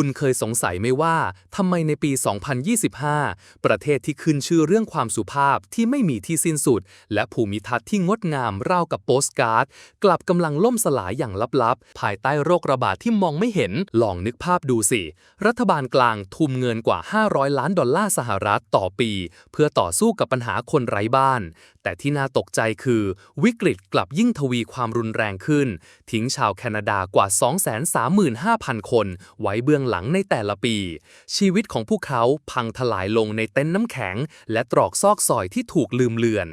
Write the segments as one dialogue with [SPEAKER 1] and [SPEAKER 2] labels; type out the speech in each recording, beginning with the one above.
[SPEAKER 1] คุณเคยสงสัยไหมว่าทำไมในปี 2025 ประเทศที่ขึ้นชื่อเรื่องความสุภาพที่ไม่มีที่สิ้นสุด และภูมิทัศน์ที่งดงามราวกับโปสการ์ด กลับกำลังล่มสลายอย่างลับๆ ภายใต้โรคระบาดที่มองไม่เห็น ลองนึกภาพดูสิ รัฐบาลกลางทุ่มเงินกว่า 500 ล้านดอลลาร์สหรัฐต่อปี เพื่อต่อสู้กับปัญหาคนไร้บ้าน แต่ที่น่าตกใจคือ วิกฤตกลับยิ่งทวีความรุนแรงขึ้น ทิ้งชาวแคนาดากว่า 235,000 คน ไว้เบื้องหลังในแต่ละปี ชีวิตของพวกเขาพังทลายลงในเต็นท์น้ำแข็ง และตรอกซอกซอยที่ถูกลืมเลือน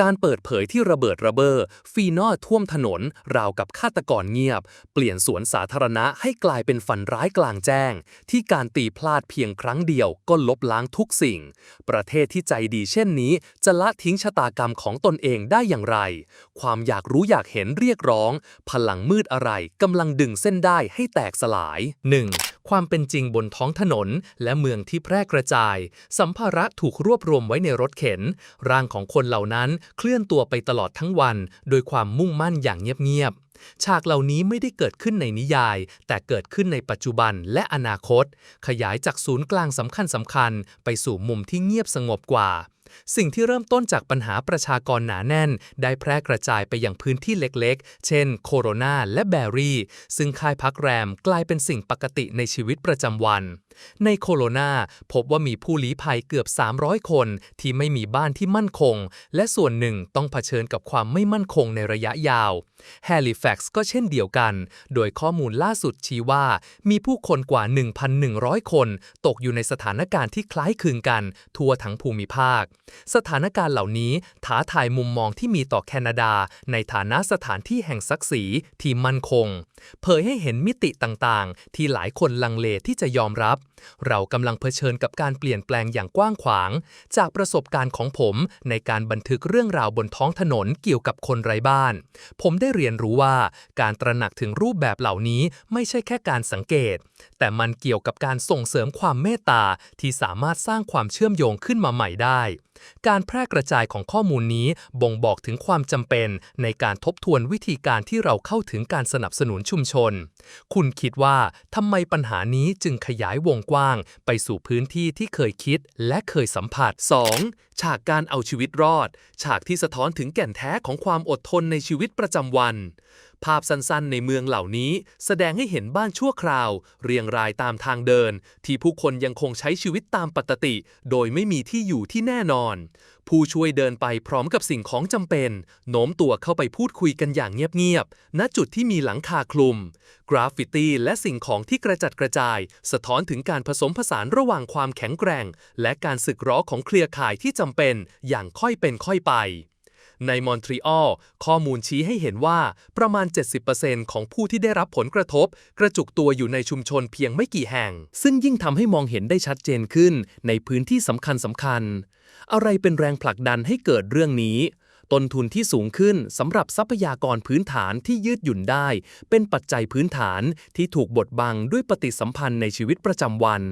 [SPEAKER 1] การเปิดเผยที่ระเบิดระเบ้อฟีนอท่วมถนน ราวกับฆาตกรเงียบ เปลี่ยนสวนสาธารณะให้กลายเป็นฝันร้ายกลางแจ้ง ที่การตีพลาดเพียงครั้งเดียวก็ลบล้างทุกสิ่ง ประเทศที่ใจดีเช่นนี้ จะละทิ้งชะตากรรมของตนเองได้อย่างไร ความอยากรู้อยากเห็นเรียกร้อง พลังมืดอะไรกำลังดึงเส้นได้ให้แตกสลาย 1. ความเป็นจริงบนท้องถนน และเมืองที่แพร่กระจาย สัมภาระถูกรวบรวมไว้ในรถเข็น ร่างของคนเหล่านั้นเคลื่อนตัวไปตลอดทั้งวัน โดยความมุ่งมั่นอย่างเงียบๆฉากเหล่านี้ไม่ได้เกิดขึ้นในนิยาย แต่เกิดขึ้นในปัจจุบันและอนาคต ขยายจากศูนย์กลางสำคัญสำคัญไปสู่มุมที่เงียบสงบกว่า สิ่งที่เริ่มต้นจากปัญหาประชากรหนาแน่น ได้แพร่กระจายไปยังพื้นที่เล็กๆ เช่น โคโรนาและแบรี่ ซึ่งค่ายพักแรมกลายเป็นสิ่งปกติในชีวิตประจำวัน ในโคโรนาพบว่ามีผู้ลี้ภัยเกือบ 300 คน ที่ไม่มีบ้านที่มั่นคง และส่วนหนึ่งต้องเผชิญกับความไม่มั่นคงในระยะยาวแฮลิแฟกซ์ก็เช่นเดียวกัน โดยข้อมูลล่าสุดชี้ว่า มีผู้คนกว่า 1,100 คน ตกอยู่ในสถานการณ์ที่คล้ายคลึงกัน ทั่วทั้งภูมิภาคสถานการณ์เหล่านี้ท้าทายมุมมองที่มีต่อแคนาดา ในฐานะสถานที่แห่งศักดิ์ศรีที่มั่นคง เผยให้เห็นมิติต่างๆ ที่หลายคนลังเลที่จะยอมรับ เรากำลังเผชิญกับการเปลี่ยนแปลงอย่างกว้างขวาง จากประสบการณ์ของผมในการบันทึกเรื่องราวบนท้องถนนเกี่ยวกับคนไร้บ้าน ผมได้เรียนรู้ว่าการตระหนักถึงรูปแบบเหล่านี้ไม่ใช่แค่การสังเกต แต่มันเกี่ยวกับการส่งเสริมความเมตตาที่สามารถสร้างความเชื่อมโยงขึ้นมาใหม่ได้การแพร่กระจายของข้อมูลนี้บ่งบอกถึงความจำเป็นในการทบทวนวิธีการที่เราเข้าถึงการสนับสนุนชุมชน คุณคิดว่าทำไมปัญหานี้จึงขยายวงกว้าง ไปสู่พื้นที่ที่เคยคิดและเคยสัมผัส 2. ฉากการเอาชีวิตรอด ฉากที่สะท้อนถึงแก่นแท้ของความอดทนในชีวิตประจำวัน ภาพสั้นๆ ในเมืองเหล่านี้ แสดงให้เห็นบ้านชั่วคราว เรียงรายตามทางเดิน ที่ผู้คนยังคงใช้ชีวิตตามปกติ โดยไม่มีที่อยู่ที่แน่นอน ผู้ช่วยเดินไปพร้อมกับสิ่งของจำเป็น โน้มตัวเข้าไปพูดคุยกันอย่างเงียบๆณจุดที่มีหลังคาคลุม กราฟฟิตี้และสิ่งของที่กระจัดกระจาย สะท้อนถึงการผสมผสานระหว่างความแข็งแกร่ง และการสึกหร้อของเครือข่ายที่จำเป็นอย่างค่อยเป็นค่อยไป ในมอนทรีออลข้อมูลชี้ให้เห็นว่าประมาณ 70%ของผู้ที่ได้รับผลกระทบ กระจุกตัวอยู่ในชุมชนเพียงไม่กี่แห่ง ซึ่งยิ่งทำให้มองเห็นได้ชัดเจนขึ้นในพื้นที่สำคัญสำคัญ อะไรเป็นแรงผลักดันให้เกิดเรื่องนี้ ต้นทุนที่สูงขึ้นสำหรับทรัพยากรพื้นฐานที่ยืดหยุ่นได้ เป็นปัจจัยพื้นฐานที่ถูกบดบังด้วยปฏิสัมพันธ์ในชีวิตประจำวัน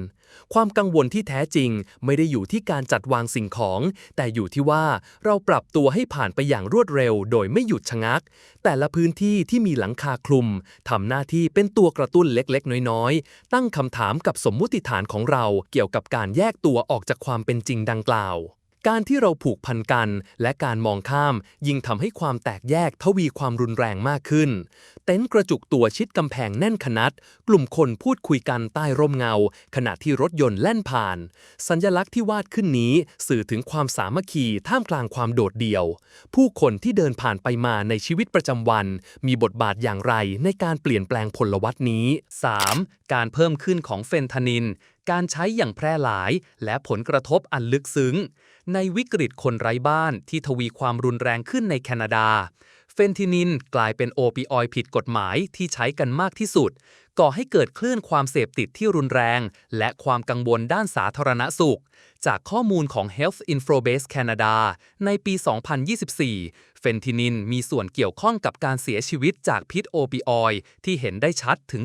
[SPEAKER 1] ความกังวลที่แท้จริงไม่ได้อยู่ที่การจัดวางสิ่งของ แต่อยู่ที่ว่าเราปรับตัวให้ผ่านไปอย่างรวดเร็ว โดยไม่หยุดชะงัก แต่ละพื้นที่ที่มีหลังคาคลุมทำหน้าที่เป็นตัวกระตุ้นเล็กๆ น้อยๆ ตั้งคำถามกับสมมุติฐานของเราเกี่ยวกับการแยกตัวออกจากความเป็นจริงดังกล่าว การที่เราผูกพันกัน และการมองข้าม ยิ่งทำให้ความแตกแยกทวีความรุนแรงมากขึ้น เต็นท์กระจุกตัวชิดกำแพงแน่นขนัด กลุ่มคนพูดคุยกันใต้ร่มเงา ขณะที่รถยนต์แล่นผ่าน สัญลักษณ์ที่วาดขึ้นนี้ สื่อถึงความสามัคคีท่ามกลางความโดดเดี่ยว ผู้คนที่เดินผ่านไปมาในชีวิตประจำวัน มีบทบาทอย่างไรในการเปลี่ยนแปลงพลวัตนี้ 3. การเพิ่มขึ้นของเฟนทานิน การใช้อย่างแพร่หลาย และผลกระทบอันลึกซึ้ง ในวิกฤตคนไร้บ้านที่ทวีความรุนแรงขึ้นในแคนาดา เฟนทินินกลายเป็นโอปิออยด์ผิดกฎหมายที่ใช้กันมากที่สุด ก่อให้เกิดคลื่นความเสพติดที่รุนแรง และความกังวลด้านสาธารณสุข จากข้อมูลของ Health Infobase Canada ในปี 2024 เฟนทินินมีส่วนเกี่ยวข้องกับการเสียชีวิตจากพิษโอปิออยด์ที่เห็นได้ชัดถึง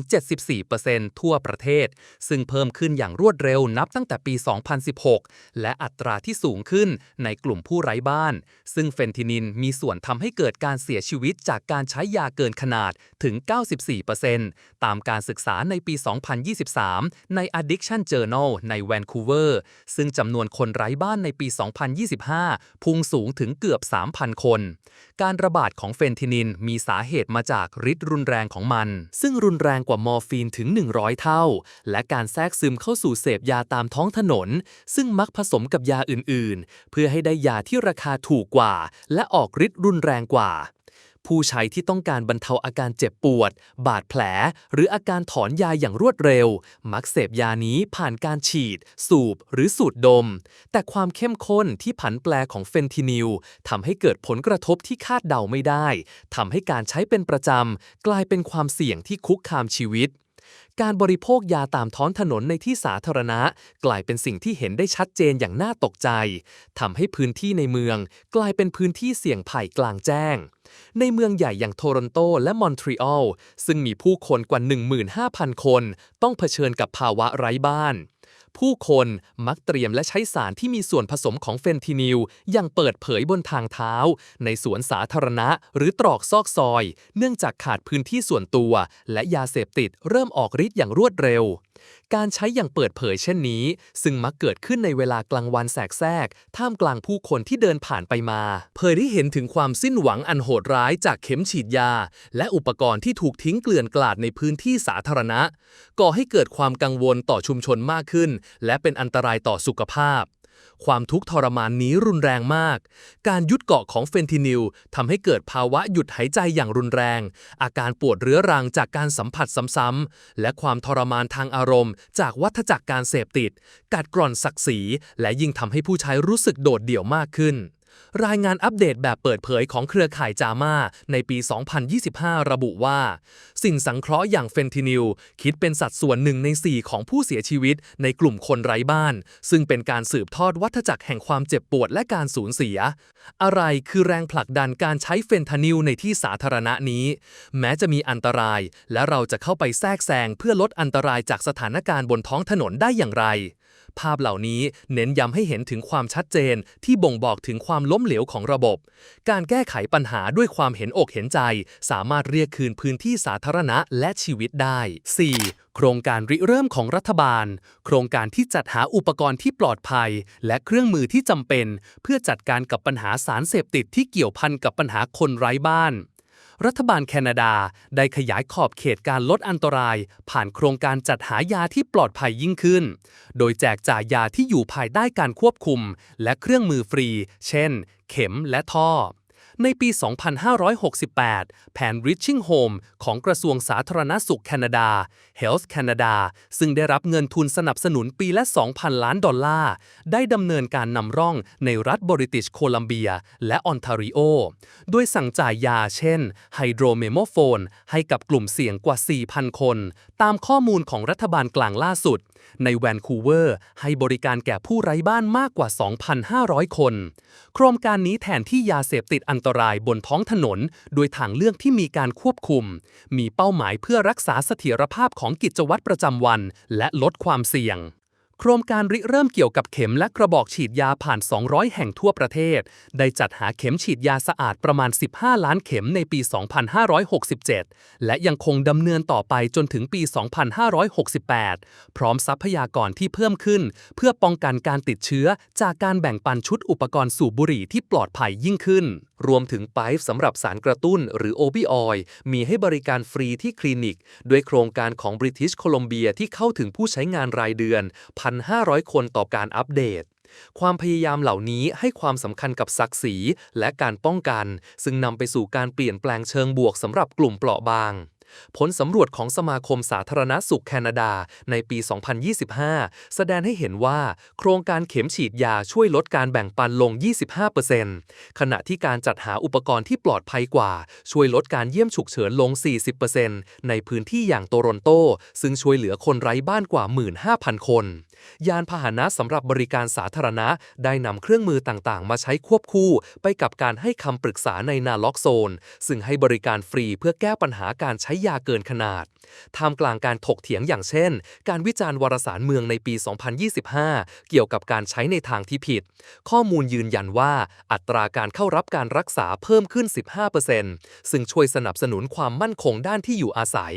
[SPEAKER 1] 74%ทั่วประเทศ ซึ่งเพิ่มขึ้นอย่างรวดเร็วนับตั้งแต่ปี 2016 และอัตราที่สูงขึ้นในกลุ่มผู้ไร้บ้าน ซึ่งเฟนทินินมีส่วนทำให้เกิดการเสียชีวิตจากการใช้ยาเกินขนาดถึง 94%ตามการการศึกษาในปี 2023 ใน Addiction Journal ในแวนคูเวอร์ ซึ่งจำนวนคนไร้บ้านในปี 2025 พุ่งสูงถึงเกือบ 3,000 คน การระบาดของเฟนทินินมีสาเหตุมาจากฤทธิ์รุนแรงของมัน ซึ่งรุนแรงกว่ามอร์ฟีนถึง 100 เท่า และการแทรกซึมเข้าสู่เสพยาตามท้องถนน ซึ่งมักผสมกับยาอื่น ๆ เพื่อให้ได้ยาที่ราคาถูกกว่า และออกฤทธิ์รุนแรงกว่า ผู้ใช้ที่ต้องการบรรเทาอาการเจ็บปวด บาดแผล หรืออาการถอนยาอย่างรวดเร็ว มักเสพยานี้ผ่านการฉีด สูบ หรือสูดดม แต่ความเข้มข้นที่ผันแปรของเฟนทินิลทำให้เกิดผลกระทบที่คาดเดาไม่ได้ทำให้การใช้เป็นประจำกลายเป็นความเสี่ยงที่คุกคามชีวิต การบริโภคยาตามท้องถนนในที่สาธารณะ กลายเป็นสิ่งที่เห็นได้ชัดเจนอย่างน่าตกใจ ทำให้พื้นที่ในเมือง กลายเป็นพื้นที่เสี่ยงภัยกลางแจ้ง ในเมืองใหญ่อย่างโทรอนโตและมอนทรีออลซึ่งมีผู้คนกว่า 15,000 คน ต้องเผชิญกับภาวะไร้บ้าน ผู้คนมักเตรียมและใช้สารที่มีส่วนผสมของเฟนทินิลอย่างเปิดเผยบนทางเท้า ในสวนสาธารณะ หรือตรอกซอกซอย เนื่องจากขาดพื้นที่ส่วนตัว และยาเสพติดเริ่มออกฤทธิ์อย่างรวดเร็ว การใช้อย่างเปิดเผยเช่นนี้ ซึ่งมักเกิดขึ้นในเวลากลางวันแสกแซกท่ามกลางผู้คนที่เดินผ่านไปมา เผยได้เห็นถึงความสิ้นหวังอันโหดร้ายจากเข็มฉีดยา และอุปกรณ์ที่ถูกทิ้งเกลื่อนกลาดในพื้นที่สาธารณะ ก่อให้เกิดความกังวลต่อชุมชนมากขึ้น และเป็นอันตรายต่อสุขภาพ ความทุกข์ทรมานนี้รุนแรงมาก การยุดเกาะของเฟนทินิลทำให้เกิดภาวะหยุดหายใจอย่างรุนแรง อาการปวดเรื้อรังจากการสัมผัสซ้ำๆ และความทรมานทางอารมณ์ จากวัฏจักรการเสพติด กัดกร่อนศักดิ์ศรี และยิ่งทำให้ผู้ใช้รู้สึกโดดเดี่ยวมากขึ้น รายงานอัปเดตแบบเปิดเผยของเครือข่ายจามาในปี 2025 ระบุว่า สิ่งสังเคราะห์อย่างเฟนทินิลคิดเป็นสัดส่วนหนึ่งใน 4 ของผู้เสียชีวิตในกลุ่มคนไร้บ้าน ซึ่งเป็นการสืบทอดวัฏจักรแห่งความเจ็บปวดและการสูญเสีย อะไรคือแรงผลักดันการใช้เฟนทานิลในที่สาธารณะนี้ แม้จะมีอันตราย และเราจะเข้าไปแทรกแซงเพื่อลดอันตรายจากสถานการณ์บนท้องถนนได้อย่างไร ภาพเหล่านี้เน้นย้ำให้เห็นถึงความชัดเจนที่บ่งบอกถึงความล้มเหลวของระบบ การแก้ไขปัญหาด้วยความเห็นอกเห็นใจ สามารถเรียกคืนพื้นที่สาธารณะและชีวิตได้ 4. โครงการริเริ่มของรัฐบาล โครงการที่จัดหาอุปกรณ์ที่ปลอดภัย และเครื่องมือที่จำเป็น เพื่อจัดการกับปัญหาสารเสพติดที่เกี่ยวพันกับปัญหาคนไร้บ้าน รัฐบาลแคนาดาได้ขยายขอบเขตการลดอันตราย ผ่านโครงการจัดหายาที่ปลอดภัยยิ่งขึ้น โดยแจกจ่ายยาที่อยู่ภายใต้การควบคุม และเครื่องมือฟรี เช่น เข็มและท่อ ในปี 2568 แผน Reaching Home ของกระทรวงสาธารณสุขแคนาดา Health Canada ซึ่งได้รับเงินทุนสนับสนุนปีละ 2,000 ล้านดอลลาร์ ได้ดำเนินการนำร่องในรัฐบริติชโคลัมเบีย และออนทาริโอโดยสั่งจ่ายยาเช่นไฮโดรเมโมโฟนให้กับกลุ่มเสี่ยงกว่า 4,000 คน ตามข้อมูลของรัฐบาลกลางล่าสุด ในแวนคูเวอร์ให้บริการแก่ผู้ไร้บ้านมากกว่า 2,500 คน โครงการนี้แทนที่ยาเสพติดอันตรายบนท้องถนน โดยทางเลือกที่มีการควบคุม มีเป้าหมายเพื่อรักษาเสถียรภาพของกิจวัตรประจำวัน และลดความเสี่ยง โครงการริเริ่มเกี่ยวกับเข็มและกระบอกฉีดยาผ่าน 200 แห่งทั่วประเทศ ได้จัดหาเข็มฉีดยาสะอาดประมาณ 15 ล้านเข็มในปี 2567 และยังคงดำเนินต่อไปจนถึงปี 2568 พร้อมทรัพยากรที่เพิ่มขึ้น เพื่อป้องกันการติดเชื้อจากการแบ่งปันชุดอุปกรณ์สูบบุหรี่ที่ปลอดภัยยิ่งขึ้น รวมถึงไปฟ์สำหรับสารกระตุ้นหรือโอปิออยด์มีให้บริการฟรีที่คลินิก ด้วยโครงการของ British Columbia ที่เข้าถึงผู้ใช้งานรายเดือน1,500 คนต่อการอัปเดต ความพยายามเหล่านี้ให้ความสำคัญกับศักดิ์ศรีและการป้องกัน ซึ่งนำไปสู่การเปลี่ยนแปลงเชิงบวกสำหรับกลุ่มเปราะบางผลสำรวจของสมาคมสาธารณสุขแคนาดาในปี 2025 แสดงให้เห็นว่า โครงการเข็มฉีดยาช่วยลดการแบ่งปันลง 25%ขณะที่การจัดหาอุปกรณ์ที่ปลอดภัยกว่า ช่วยลดการเยี่ยมฉุกเฉินลง 40%ในพื้นที่อย่างโตรอนโต ซึ่งช่วยเหลือคนไร้บ้านกว่า 15,000 คน ยานพาหนะสำหรับบริการสาธารณะได้นำเครื่องมือต่างๆ มาใช้ควบคู่ ไปกับการให้คำปรึกษาในนาล็อกโซน ซึ่งให้บริการฟรีเพื่อแก้ปัญหาการใช้ยาเกินขนาดท่ามกลางการถกเถียงอย่างเช่น การวิจารณ์วารสารเมืองในปี 2025 เกี่ยวกับการใช้ในทางที่ผิด ข้อมูลยืนยันว่า อัตราการเข้ารับการรักษาเพิ่มขึ้น 15%ซึ่งช่วยสนับสนุนความมั่นคงด้านที่อยู่อาศัย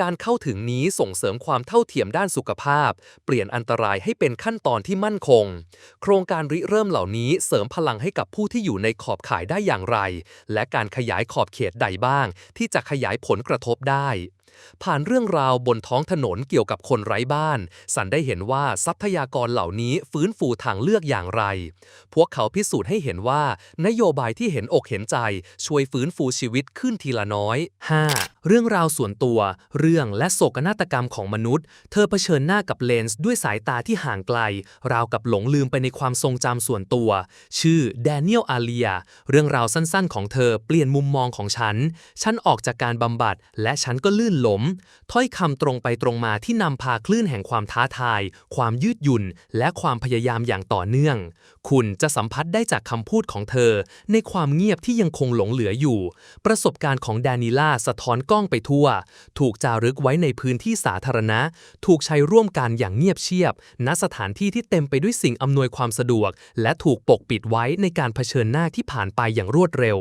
[SPEAKER 1] การเข้าถึงนี้ส่งเสริมความเท่าเทียมด้านสุขภาพ เปลี่ยนอันตรายให้เป็นขั้นตอนที่มั่นคง โครงการริเริ่มเหล่านี้เสริมพลังให้กับผู้ที่อยู่ในขอบข่ายได้อย่างไร และการขยายขอบเขตใดบ้าง ที่จะขยายผลกระทบได้ ผ่านเรื่องราวบนท้องถนนเกี่ยวกับคนไร้บ้าน สันได้เห็นว่าทรัพยากรเหล่านี้ฟื้นฟูทางเลือกอย่างไร พวกเขาพิสูจน์ให้เห็นว่า นโยบายที่เห็นอกเห็นใจ ช่วยฟื้นฟูชีวิตขึ้นทีละน้อย 5. เรื่องราวส่วนตัว เรื่องและโศกนาฏกรรมของมนุษย์ เธอเผชิญหน้ากับเลนส์ด้วยสายตาที่ห่างไกล ราวกับหลงลืมไปในความทรงจำส่วนตัว ชื่อแดเนียลอาเลีย เรื่องราวสั้นๆ ของเธอเปลี่ยนมุมมองของฉัน ฉันออกจากการบำบัด และฉันก็ลื่นล้มถ้อยคำตรงไปตรงมาที่นำพาคลื่นแห่งความท้าทาย ความยืดหยุ่น และความพยายามอย่างต่อเนื่องคุณจะสัมผัสได้จากคำพูดของเธอ ในความเงียบที่ยังคงหลงเหลืออยู่ ประสบการณ์ของแดนิล่าสะท้อนกล้องไปทั่ว ถูกจารึกไว้ในพื้นที่สาธารณะ ถูกใช้ร่วมกันอย่างเงียบเชียบ ณสถานที่ที่เต็มไปด้วยสิ่งอำนวยความสะดวก และถูกปกปิดไว้ในการเผชิญหน้าที่ผ่านไปอย่างรวดเร็ว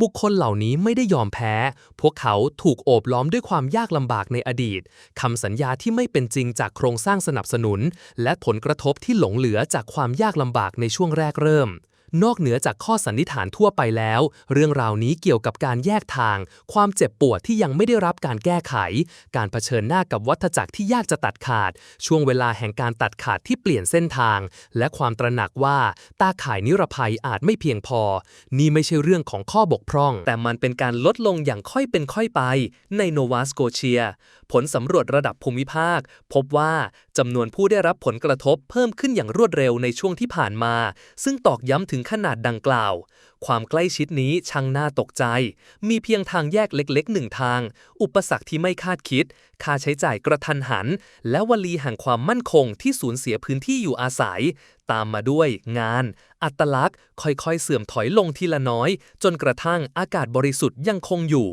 [SPEAKER 1] บุคคลเหล่านี้ไม่ได้ยอมแพ้ พวกเขาถูกโอบล้อมด้วยความยากลำบากในอดีตคำสัญญาที่ไม่เป็นจริงจากโครงสร้างสนับสนุน และผลกระทบที่หลงเหลือจากความยากลำบากในช่วงแรกเริ่ม นอกเหนือจากข้อสันนิษฐานทั่วไปแล้ว เรื่องราวนี้เกี่ยวกับการแยกทาง ความเจ็บปวดที่ยังไม่ได้รับการแก้ไข การเผชิญหน้ากับวัฏจักรที่ยากจะตัดขาด ช่วงเวลาแห่งการตัดขาดที่เปลี่ยนเส้นทาง และความตระหนักว่าตาข่ายนิรภัยอาจไม่เพียงพอ นี่ไม่ใช่เรื่องของข้อบกพร่อง แต่มันเป็นการลดลงอย่างค่อยเป็นค่อยไป ในโนวาสโกเชีย ผลสำรวจระดับภูมิภาค พบว่าจำนวนผู้ได้รับผลกระทบเพิ่มขึ้นอย่างรวดเร็วในช่วงที่ผ่านมา ซึ่งตอกย้ำถึงขนาดดังกล่าว ความใกล้ชิดนี้ช่างน่าตกใจ มีเพียงทางแยกเล็กๆหนึ่งทาง อุปสรรคที่ไม่คาดคิด ค่าใช้จ่ายกระทันหัน และวลีแห่งความมั่นคงที่สูญเสียพื้นที่อยู่อาศัย ตามมาด้วยงาน อัตลักษณ์ ค่อยๆ เสื่อมถอยลงทีละน้อย จนกระทั่งอากาศบริสุทธิ์ยังคงอยู่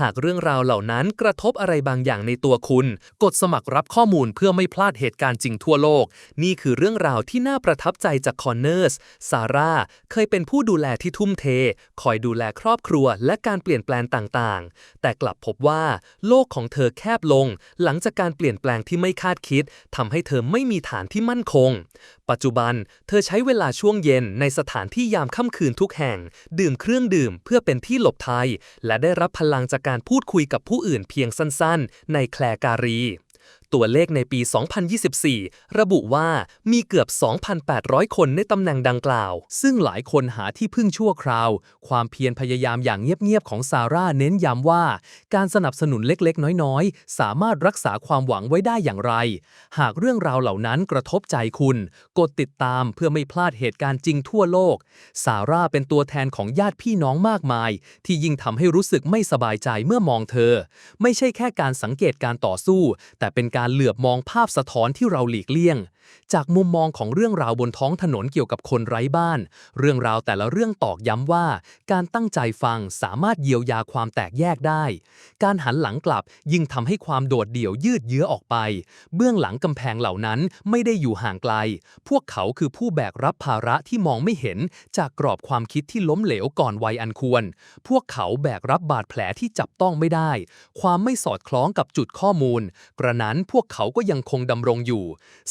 [SPEAKER 1] หากเรื่องราวเหล่านั้นกระทบอะไรบางอย่างในตัวคุณ กดสมัครรับข้อมูลเพื่อไม่พลาดเหตุการณ์จริงทั่วโลก นี่คือเรื่องราวที่น่าประทับใจจากคอนเนอร์สซาร่าเคยเป็นผู้ดูแลที่ทุ่มเท คอยดูแลครอบครัวและการเปลี่ยนแปลงต่างๆ แต่กลับพบว่า โลกของเธอแคบลง หลังจากการเปลี่ยนแปลงที่ไม่คาดคิดทำให้เธอไม่มีฐานที่มั่นคง ปัจจุบัน เธอใช้เวลาช่วงเย็นในสถานที่ยามค่ำคืนทุกแห่ง ดื่มเครื่องดื่มเพื่อเป็นที่หลบภัย และได้รับพลังจากการพูดคุยกับผู้อื่นเพียงสั้น ๆ ในแคลการี ตัวเลขในปี 2024 ระบุว่ามีเกือบ 2,800 คนในตำแหน่งดังกล่าว ซึ่งหลายคนหาที่พึ่งชั่วคราว ความเพียรพยายามอย่างเงียบๆของซาร่าเน้นย้ำว่า การสนับสนุนเล็กๆ น้อยๆ สามารถรักษาความหวังไว้ได้อย่างไร หากเรื่องราวเหล่านั้นกระทบใจคุณ กดติดตามเพื่อไม่พลาดเหตุการณ์จริงทั่วโลก ซาร่าเป็นตัวแทนของญาติพี่น้องมากมาย ที่ยิ่งทำให้รู้สึกไม่สบายใจเมื่อมองเธอ ไม่ใช่แค่การสังเกตการต่อสู้ แต่เป็นการเหลือบมองภาพสะท้อนที่เราหลีกเลี่ยง จากมุมมองของเรื่องราวบนท้องถนนเกี่ยวกับคนไร้บ้าน เรื่องราวแต่ละเรื่องตอกย้ำว่า การตั้งใจฟังสามารถเยียวยาความแตกแยกได้ การหันหลังกลับยิ่งทำให้ความโดดเดี่ยวยืดเยื้อออกไป เบื้องหลังกำแพงเหล่านั้นไม่ได้อยู่ห่างไกล พวกเขาคือผู้แบกรับภาระที่มองไม่เห็น จากกรอบความคิดที่ล้มเหลวก่อนวัยอันควร พวกเขาแบกรับบาดแผลที่จับต้องไม่ได้ ความไม่สอดคล้องกับจุดข้อมูล กระนั้นพวกเขาก็ยังคงดำรงอยู่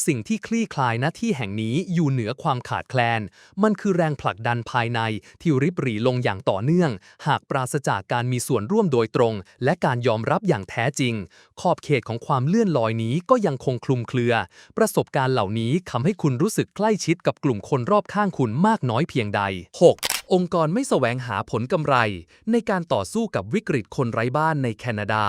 [SPEAKER 1] สิ่งที่คลี่คลายหน้าที่แห่งนี้อยู่เหนือความขาดแคลน มันคือแรงผลักดันภายในที่ริบหรี่ลงอย่างต่อเนื่อง หากปราศจากการมีส่วนร่วมโดยตรง และการยอมรับอย่างแท้จริง ขอบเขตของความเลื่อนลอยนี้ก็ยังคงคลุมเครือ ประสบการณ์เหล่านี้ทำให้คุณรู้สึกใกล้ชิดกับกลุ่มคนรอบข้างคุณมากน้อยเพียงใด 6. องค์กรไม่แสวงหาผลกำไร ในการต่อสู้กับวิกฤตคนไร้บ้านในแคนาดา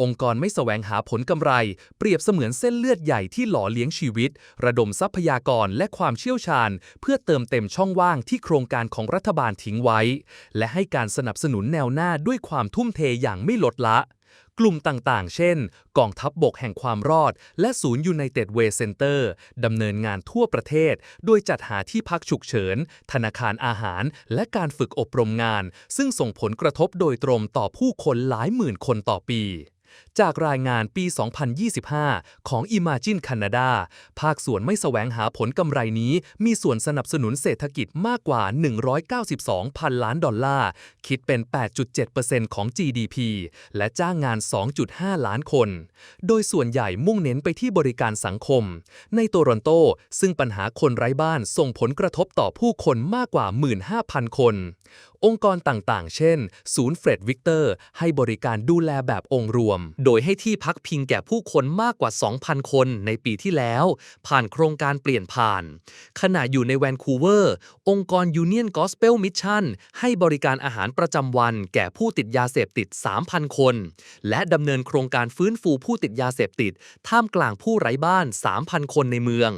[SPEAKER 1] องค์กรไม่แสวงหาผลกำไร เปรียบเสมือนเส้นเลือดใหญ่ที่หล่อเลี้ยงชีวิต ระดมทรัพยากรและความเชี่ยวชาญ เพื่อเติมเต็มช่องว่างที่โครงการของรัฐบาลทิ้งไว้ และให้การสนับสนุนแนวหน้าด้วยความทุ่มเทอย่างไม่ลดละ กลุ่มต่างๆ เช่น กองทัพบบกแห่งความรอด และศูนย์ United Way Center ดำเนินงานทั่วประเทศ โดยจัดหาที่พักฉุกเฉิน ธนาคารอาหาร และการฝึกอบรมงาน ซึ่งส่งผลกระทบโดยตรงต่อผู้คนหลายหมื่นคนต่อปี จากรายงานปี 2025 ของ Imagine Canada ภาคส่วนไม่แสวงหาผลกำไรนี้ มีส่วนสนับสนุนเศรษฐกิจมากกว่า 192 พันล้านดอลลาร์ คิดเป็น 8.7%ของ GDP และจ้างงาน 2.5 ล้านคน โดยส่วนใหญ่มุ่งเน้นไปที่บริการสังคม ในโตรอนโต ซึ่งปัญหาคนไร้บ้านส่งผลกระทบต่อผู้คนมากกว่า 15,000 คน องค์กรต่างๆ เช่น ศูนย์เฟรดวิกเตอร์ ให้บริการดูแลแบบองค์รวม โดยให้ที่พักพิงแก่ผู้คนมากกว่า 2,000 คนในปีที่แล้ว ผ่านโครงการเปลี่ยนผ่าน ขณะอยู่ในแวนคูเวอร์ องค์กร Union Gospel Mission ให้บริการอาหารประจำวัน แก่ผู้ติดยาเสพติด 3,000 คน และดำเนินโครงการฟื้นฟูผู้ติดยาเสพติด ท่ามกลางผู้ไร้บ้าน 3,000 คนในเมือง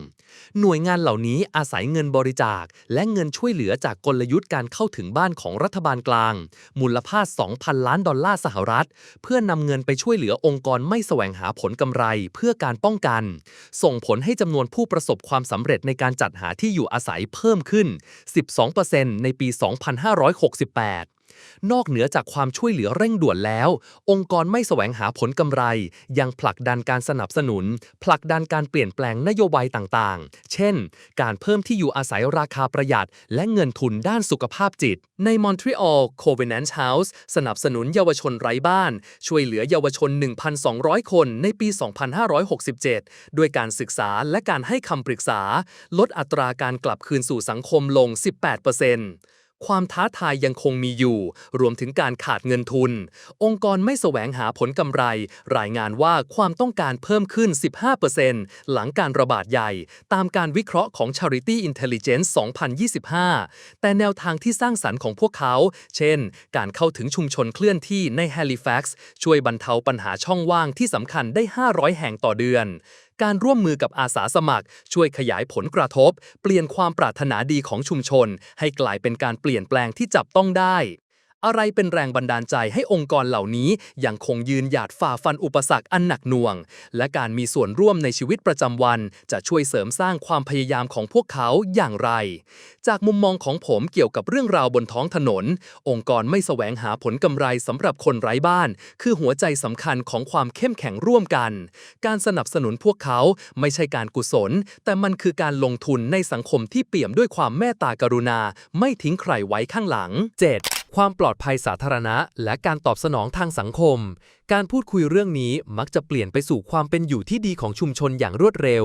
[SPEAKER 1] หน่วยงานเหล่านี้อาศัยเงินบริจาค และเงินช่วยเหลือจากกลยุทธ์การเข้าถึงบ้านของรัฐบาลกลาง มูลค่า 2,000 ล้านดอลลาร์สหรัฐ เพื่อนำเงินไปช่วยเหลือองค์กรไม่แสวงหาผลกำไรเพื่อการป้องกัน ส่งผลให้จำนวนผู้ประสบความสำเร็จในการจัดหาที่อยู่อาศัยเพิ่มขึ้น 12%ในปี 2568 นอกเหนือจากความช่วยเหลือเร่งด่วนแล้ว องค์กรไม่แสวงหาผลกำไร ยังผลักดันการสนับสนุน ผลักดันการเปลี่ยนแปลงนโยบายต่างๆ เช่น การเพิ่มที่อยู่อาศัยราคาประหยัด และเงินทุนด้านสุขภาพจิต ในมอนทรีออล Covenant House สนับสนุนเยาวชนไร้บ้าน ช่วยเหลือเยาวชน 1,200 คนในปี 2567 ด้วยการศึกษาและการให้คำปรึกษา ลดอัตราการกลับคืนสู่สังคมลง 18% ความท้าทายยังคงมีอยู่ รวมถึงการขาดเงินทุน องค์กรไม่แสวงหาผลกำไร รายงานว่าความต้องการเพิ่มขึ้น 15%หลังการระบาดใหญ่ ตามการวิเคราะห์ของ Charity Intelligence 2025 แต่แนวทางที่สร้างสรรค์ของพวกเขา เช่น การเข้าถึงชุมชนเคลื่อนที่ใน Halifax ช่วยบรรเทาปัญหาช่องว่างที่สำคัญได้ 500 แห่งต่อเดือนการร่วมมือกับอาสาสมัคร ช่วยขยายผลกระทบ เปลี่ยนความปรารถนาดีของชุมชน ให้กลายเป็นการเปลี่ยนแปลงที่จับต้องได้ อะไรเป็นแรงบันดาลใจให้องค์กรเหล่านี้ยังคงยืนหยัดฝ่าฟันอุปสรรคอันหนักหน่วง และการมีส่วนร่วมในชีวิตประจำวัน จะช่วยเสริมสร้างความพยายามของพวกเขาอย่างไร จากมุมมองของผมเกี่ยวกับเรื่องราวบนท้องถนน องค์กรไม่แสวงหาผลกำไรสำหรับคนไร้บ้าน คือหัวใจสำคัญของความเข้มแข็งร่วมกัน การสนับสนุนพวกเขาไม่ใช่การกุศล แต่มันคือการลงทุนในสังคมที่เปี่ยมด้วยความเมตตากรุณา ไม่ทิ้งใครไว้ข้างหลัง 7. ความปลอดภัยสาธารณะ และการตอบสนองทางสังคมการพูดคุยเรื่องนี้มักจะเปลี่ยนไปสู่ความเป็นอยู่ที่ดีของชุมชนอย่างรวดเร็ว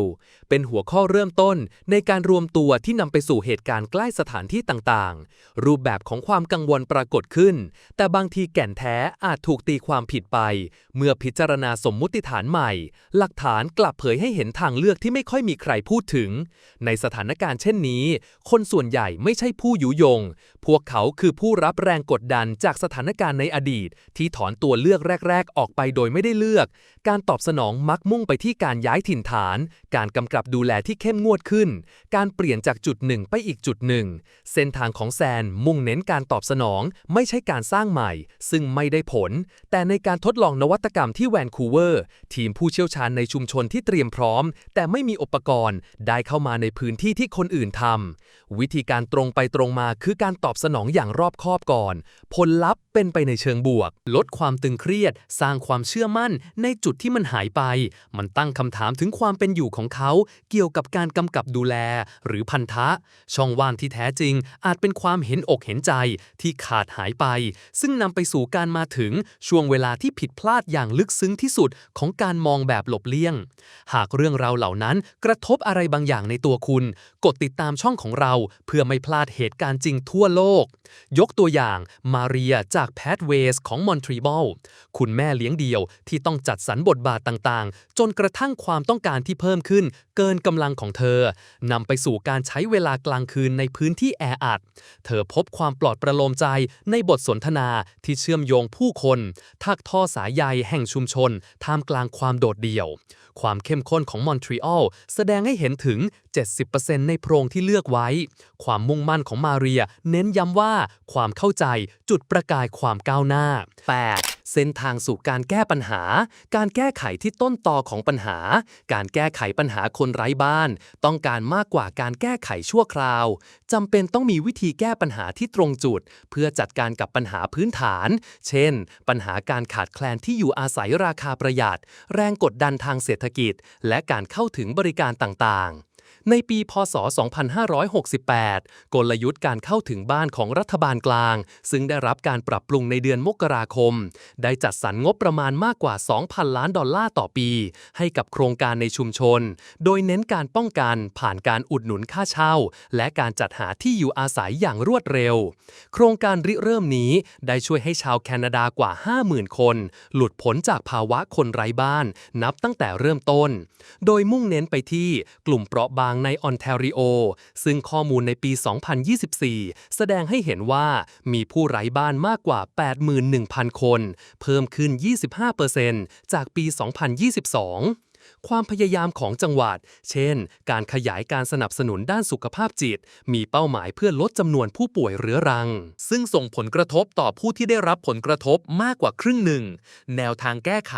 [SPEAKER 1] เป็นหัวข้อเริ่มต้นในการรวมตัวที่นำไปสู่เหตุการณ์ใกล้สถานที่ต่างๆ รูปแบบของความกังวลปรากฏขึ้น แต่บางทีแก่นแท้อาจถูกตีความผิดไป เมื่อพิจารณาสมมุติฐานใหม่ หลักฐานกลับเผยให้เห็นทางเลือกที่ไม่ค่อยมีใครพูดถึง ในสถานการณ์เช่นนี้ คนส่วนใหญ่ไม่ใช่ผู้ยุยง พวกเขาคือผู้รับแรงกดดันจากสถานการณ์ในอดีต ที่ถอนตัวเลือกแรก ๆออกไปโดยไม่ได้เลือก การตอบสนองมักมุ่งไปที่การย้ายถิ่นฐาน การกำกับดูแลที่เข้มงวดขึ้น การเปลี่ยนจากจุดหนึ่งไปอีกจุดหนึ่ง เส้นทางของแซนมุ่งเน้นการตอบสนอง ไม่ใช่การสร้างใหม่ ซึ่งไม่ได้ผล แต่ในการทดลองนวัตกรรมที่แวนคูเวอร์ ทีมผู้เชี่ยวชาญในชุมชนที่เตรียมพร้อม แต่ไม่มีอุปกรณ์ได้เข้ามาในพื้นที่ที่คนอื่นทำวิธีการตรงไปตรงมาคือการตอบสนองอย่างรอบคอบก่อน ผลลัพธ์ เป็นไปในเชิงบวก ลดความตึงเครียด สร้างความเชื่อมั่นในจุดที่มันหายไป มันตั้งคำถามถึงความเป็นอยู่ของเขา เกี่ยวกับการกำกับดูแล หรือพันธะ ช่องว่างที่แท้จริง อาจเป็นความเห็นอกเห็นใจที่ขาดหายไป ซึ่งนำไปสู่การมาถึงช่วงเวลาที่ผิดพลาดอย่างลึกซึ้งที่สุดของการมองแบบหลบเลี่ยง หากเรื่องราวเหล่านั้นกระทบอะไรบางอย่างในตัวคุณ กดติดตามช่องของเรา เพื่อไม่พลาดเหตุการณ์จริงทั่วโลก ยกตัวอย่างมาเรียจาก Pathways ของมอนทรีบอลคุณแม่เลี้ยงเดี่ยวที่ต้องจัดสรรบทบาทต่างๆ จนกระทั่งความต้องการที่เพิ่มขึ้น เกินกำลังของเธอนำไปสู่การใช้เวลากลางคืนในพื้นที่แออัด เธอพบความปลอดประโลมใจในบทสนทนาที่เชื่อมโยงผู้คนทักท่อสายใยแห่งชุมชน ท่ามกลางความโดดเดี่ยว ความเข้มข้นของมอนทรีออลแสดงให้เห็นถึง 70%ในโพรงที่เลือกไว้ ความมุ่งมั่นของมาเรีย เน้นย้ำว่าความเข้าใจจุดประกายความก้าวหน้า 8. เส้นทางสู่การแก้ปัญหา การแก้ไขที่ต้นตอของปัญหา การแก้ไขปัญหาคนไร้บ้าน ต้องการมากกว่าการแก้ไขชั่วคราวจำเป็นต้องมีวิธีแก้ปัญหาที่ตรงจุด เพื่อจัดการกับปัญหาพื้นฐาน เช่น ปัญหาการขาดแคลนที่อยู่อาศัยราคาประหยัด แรงกดดันทางเศรษฐกิจ และการเข้าถึงบริการต่างๆ ในปีพศ 2568 กลยุทธ์การเข้าถึงบ้านของรัฐบาลกลาง ซึ่งได้รับการปรับปรุงในเดือนมกราคม ได้จัดสรรงบประมาณมากกว่า 2,000 ล้านดอลลาร์ต่อปี ให้กับโครงการในชุมชน โดยเน้นการป้องกันผ่านการอุดหนุนค่าเช่า และการจัดหาที่อยู่อาศัยอย่างรวดเร็ว โครงการริเริ่มนี้ได้ช่วยให้ชาวแคนาดากว่า 50,000 คน หลุดพ้นจากภาวะคนไร้บ้าน นับตั้งแต่เริ่มต้น โดยมุ่งเน้นไปที่กลุ่มเปราะบางในออนแทรีโอ ซึ่งข้อมูลในปี 2024 แสดงให้เห็นว่ามีผู้ไร้บ้านมากกว่า 81,000 คน เพิ่มขึ้น 25%จากปี 2022 ความพยายามของจังหวัด เช่น การขยายการสนับสนุนด้านสุขภาพจิต มีเป้าหมายเพื่อลดจำนวนผู้ป่วยเรื้อรัง ซึ่งส่งผลกระทบต่อผู้ที่ได้รับผลกระทบมากกว่าครึ่งหนึ่ง แนวทางแก้ไข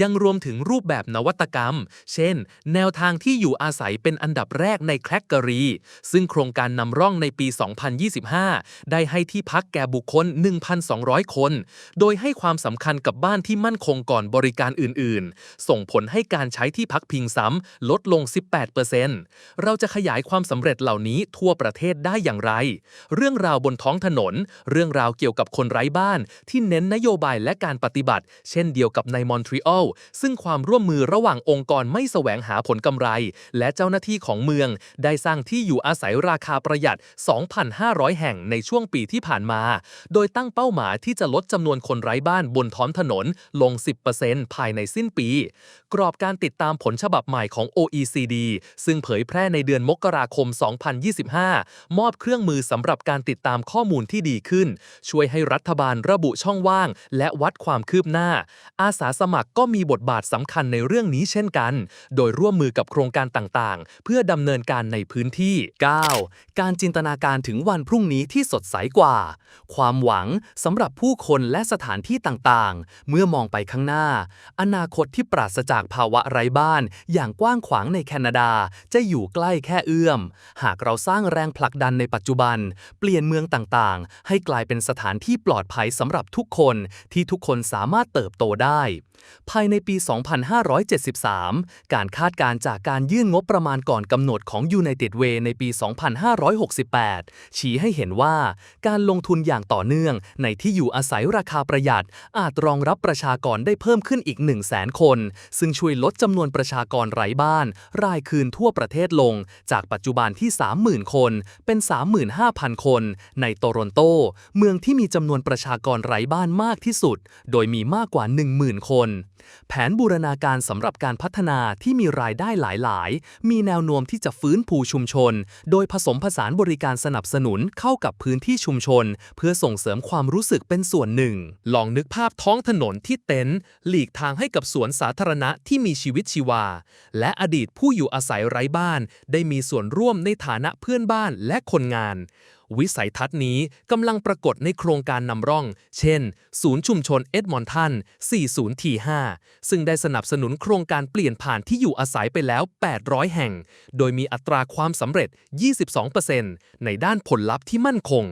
[SPEAKER 1] ยังรวมถึงรูปแบบนวัตกรรม เช่น แนวทางที่อยู่อาศัยเป็นอันดับแรกในแคลกเกอรี ซึ่งโครงการนำร่องในปี 2025 ได้ให้ที่พักแก่บุคคล 1,200 คน โดยให้ความสำคัญกับบ้านที่มั่นคงก่อนบริการอื่น ๆ ส่งผลให้การใช้ที่พักพิงซ้ำลดลง 18%เราจะขยายความสำเร็จเหล่านี้ทั่วประเทศได้อย่างไร เรื่องราวบนท้องถนน เรื่องราวเกี่ยวกับคนไร้บ้าน ที่เน้นนโยบายและการปฏิบัติ เช่นเดียวกับในมอนทรีออลซึ่งความร่วมมือระหว่างองค์กรไม่แสวงหาผลกำไร และเจ้าหน้าที่ของเมือง ได้สร้างที่อยู่อาศัยราคาประหยัด 2,500 แห่งในช่วงปีที่ผ่านมา โดยตั้งเป้าหมายที่จะลดจำนวนคนไร้บ้านบนท้องถนนลง 10%ภายในสิ้นปี กรอบการติดตามผลฉบับใหม่ของ OECD ซึ่งเผยแพร่ในเดือนมกราคม 2025 มอบเครื่องมือสำหรับการติดตามข้อมูลที่ดีขึ้น ช่วยให้รัฐบาลระบุช่องว่าง และวัดความคืบหน้า อาสาสมัครก็มีบทบาทสำคัญในเรื่องนี้เช่นกัน โดยร่วมมือกับโครงการต่างๆ เพื่อดำเนินการในพื้นที่ 9. การจินตนาการถึงวันพรุ่งนี้ที่สดใสกว่า ความหวังสำหรับผู้คนและสถานที่ต่างๆ เมื่อมองไปข้างหน้า อนาคตที่ปราศจากภาวะไร้บ้านอย่างกว้างขวางในแคนาดาจะอยู่ใกล้แค่เอื้อม หากเราสร้างแรงผลักดันในปัจจุบัน เปลี่ยนเมืองต่างๆ ให้กลายเป็นสถานที่ปลอดภัยสำหรับทุกคนที่ทุกคนสามารถเติบโตได้ ภายในปี 2573 การคาดการจากการยื่นงบประมาณก่อนกำหนดของ United Way ในปี 2568 ชี้ให้เห็นว่า การลงทุนอย่างต่อเนื่องในที่อยู่อาศัยราคาประหยัด อาจรองรับประชากรได้เพิ่มขึ้นอีก 1 0 0 0 0แสนคน ซึ่งช่วยลดจำนวนประชากรไร้บ้าน รายคืนทั่วประเทศลง จากปัจจุบันที่ 30,000 คน เป็น 35,000 คน ในโตรอนโต เมืองที่มีจำนวนประชากรไร้บ้านมากที่สุด โดยมีมากกว่า 10,000 คนแผนบูรณาการสำหรับการพัฒนาที่มีรายได้หลาย ๆ มีแนวโน้มที่จะฟื้นฟูชุมชน โดยผสมผสานบริการสนับสนุนเข้ากับพื้นที่ชุมชน เพื่อส่งเสริมความรู้สึกเป็นส่วนหนึ่ง ลองนึกภาพท้องถนนที่เต็นท์หลีกทางให้กับสวนสาธารณะที่มีชีวิตชีวา และอดีตผู้อยู่อาศัยไร้บ้าน ได้มีส่วนร่วมในฐานะเพื่อนบ้านและคนงาน วิสัยทัศน์นี้กำลังปรากฏในโครงการนำร่อง เช่น ศูนย์ชุมชนเอ็ดมอนทัน 40T5 ซึ่งได้สนับสนุนโครงการเปลี่ยนผ่านที่อยู่อาศัยไปแล้ว 800 แห่ง โดยมีอัตราความสำเร็จ 22%ในด้านผลลัพธ์ที่มั่นคง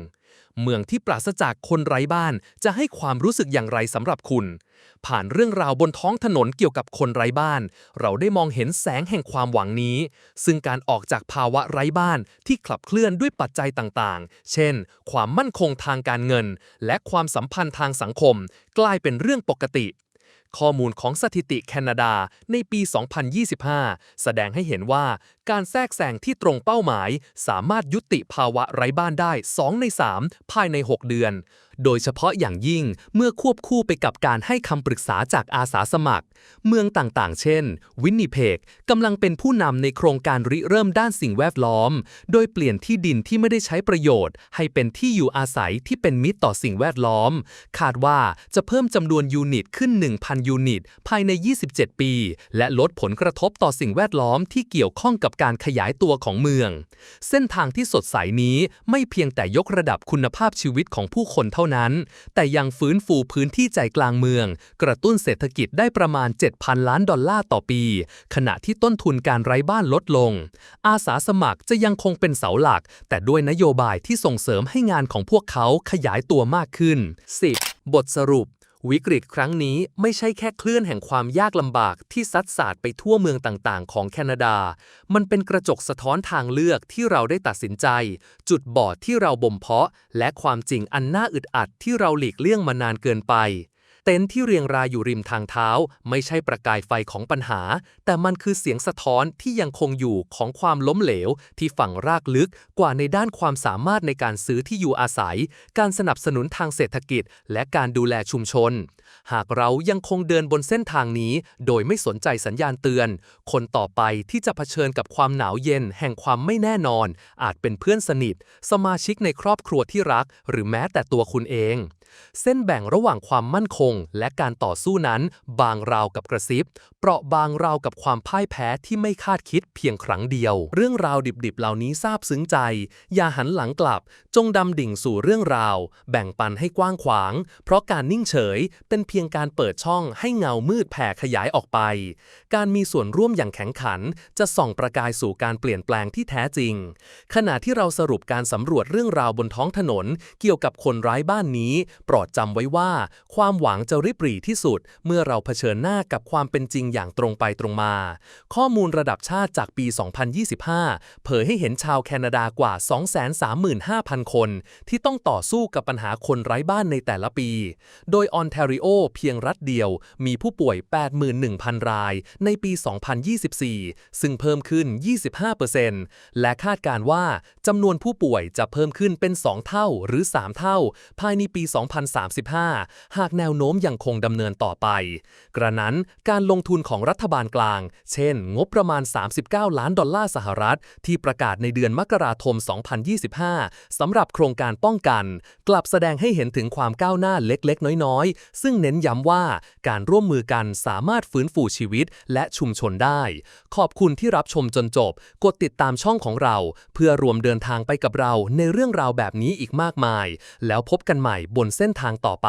[SPEAKER 1] เมืองที่ปราศจากคนไร้บ้านจะให้ความรู้สึกอย่างไรสำหรับคุณ ผ่านเรื่องราวบนท้องถนนเกี่ยวกับคนไร้บ้าน เราได้มองเห็นแสงแห่งความหวังนี้ ซึ่งการออกจากภาวะไร้บ้านที่ขับเคลื่อนด้วยปัจจัยต่างๆ เช่น ความมั่นคงทางการเงิน และความสัมพันธ์ทางสังคม กลายเป็นเรื่องปกติ ข้อมูลของสถิติแคนาดาในปี 2025 แสดงให้เห็นว่า การแทรกแซงที่ตรงเป้าหมาย สามารถยุติภาวะไร้บ้านได้ 2 ใน 3 ภายใน 6 เดือน โดยเฉพาะอย่างยิ่งเมื่อควบคู่ไปกับการให้คำปรึกษาจากอาสาสมัคร เมืองต่างๆ เช่น วินนิเพกกำลังเป็นผู้นำในโครงการริเริ่มด้านสิ่งแวดล้อม โดยเปลี่ยนที่ดินที่ไม่ได้ใช้ประโยชน์ ให้เป็นที่อยู่อาศัยที่เป็นมิตรต่อสิ่งแวดล้อม คาดว่าจะเพิ่มจำนวนยูนิตขึ้น 1,000 ยูนิต ภายใน 27 ปี และลดผลกระทบต่อสิ่งแวดล้อมที่เกี่ยวข้องกับการขยายตัวของเมือง เส้นทางที่สดใสนี้ไม่เพียงแต่ยกระดับคุณภาพชีวิตของผู้คนเท่านั้น แต่ยังฟื้นฟูพื้นที่ใจกลางเมือง กระตุ้นเศรษฐกิจได้ประมาณ 7,000 ล้านดอลลาร์ต่อปี ขณะที่ต้นทุนการไร้บ้านลดลง อาสาสมัครจะยังคงเป็นเสาหลัก แต่ด้วยนโยบายที่ส่งเสริมให้งานของพวกเขาขยายตัวมากขึ้น 10. บทสรุป วิกฤตครั้งนี้ไม่ใช่แค่คลื่นแห่งความยากลำบากที่ซัดสาดไปทั่วเมืองต่างๆ ของแคนาดา มันเป็นกระจกสะท้อนทางเลือกที่เราได้ตัดสินใจ จุดบอดที่เราบ่มเพาะ และความจริงอันน่าอึดอัดที่เราหลีกเลี่ยงมานานเกินไป เต็นท์ที่เรียงรายอยู่ริมทางเท้า ไม่ใช่ประกายไฟของปัญหา แต่มันคือเสียงสะท้อนที่ยังคงอยู่ของความล้มเหลว ที่ฝังรากลึกกว่าในด้านความสามารถในการซื้อที่อยู่อาศัย การสนับสนุนทางเศรษฐกิจ และการดูแลชุมชน หากเรายังคงเดินบนเส้นทางนี้ โดยไม่สนใจสัญญาณเตือน คนต่อไปที่จะเผชิญกับความหนาวเย็นแห่งความไม่แน่นอน อาจเป็นเพื่อนสนิท สมาชิกในครอบครัวที่รัก หรือแม้แต่ตัวคุณเอง เส้นแบ่งระหว่างความมั่นคงและการต่อสู้นั้น บางราวกับกระซิบ เปราะบางราวกับความพ่ายแพ้ที่ไม่คาดคิดเพียงครั้งเดียว เรื่องราวดิบๆ เหล่านี้ซาบซึ้งใจ อย่าหันหลังกลับ จงดำดิ่งสู่เรื่องราว แบ่งปันให้กว้างขวาง เพราะการนิ่งเฉย เป็นเพียงการเปิดช่องให้เงามืดแผ่ขยายออกไป การมีส่วนร่วมอย่างแข็งขัน จะส่องประกายสู่การเปลี่ยนแปลงที่แท้จริง ขณะที่เราสรุปการสำรวจเรื่องราวบนท้องถนน เกี่ยวกับคนร้ายบ้านนี้โปรดจำไว้ว่า ความหวังจะริบหรี่ที่สุด เมื่อเราเผชิญหน้ากับความเป็นจริงอย่างตรงไปตรงมา ข้อมูลระดับชาติจากปี 2025 เผยให้เห็นชาวแคนาดากว่า 235,000 คน ที่ต้องต่อสู้กับปัญหาคนไร้บ้านในแต่ละปี โดยออนแทริโอเพียงรัฐเดียว มีผู้ป่วย 81,000 ราย ในปี 2024 ซึ่งเพิ่มขึ้น 25%และคาดการณ์ว่าจำนวนผู้ป่วยจะเพิ่มขึ้นเป็น 2 เท่าหรือ 3 เท่า ภายในปี 2 2035 หากแนวโน้มยังคงดำเนินต่อไป กระนั้นการลงทุนของรัฐบาลกลาง เช่น งบประมาณ 39 ล้านดอลลาร์สหรัฐ ที่ประกาศในเดือนมกราคม 2025 สำหรับโครงการป้องกัน กลับแสดงให้เห็นถึงความก้าวหน้าเล็กๆ น้อยๆ ซึ่งเน้นย้ำว่าการร่วมมือกันสามารถฟื้นฟูชีวิตและชุมชนได้ ขอบคุณที่รับชมจนจบ กดติดตามช่องของเรา เพื่อรวมเดินทางไปกับเราในเรื่องราวแบบนี้อีกมากมาย แล้วพบกันใหม่บนเส้นทางต่อไป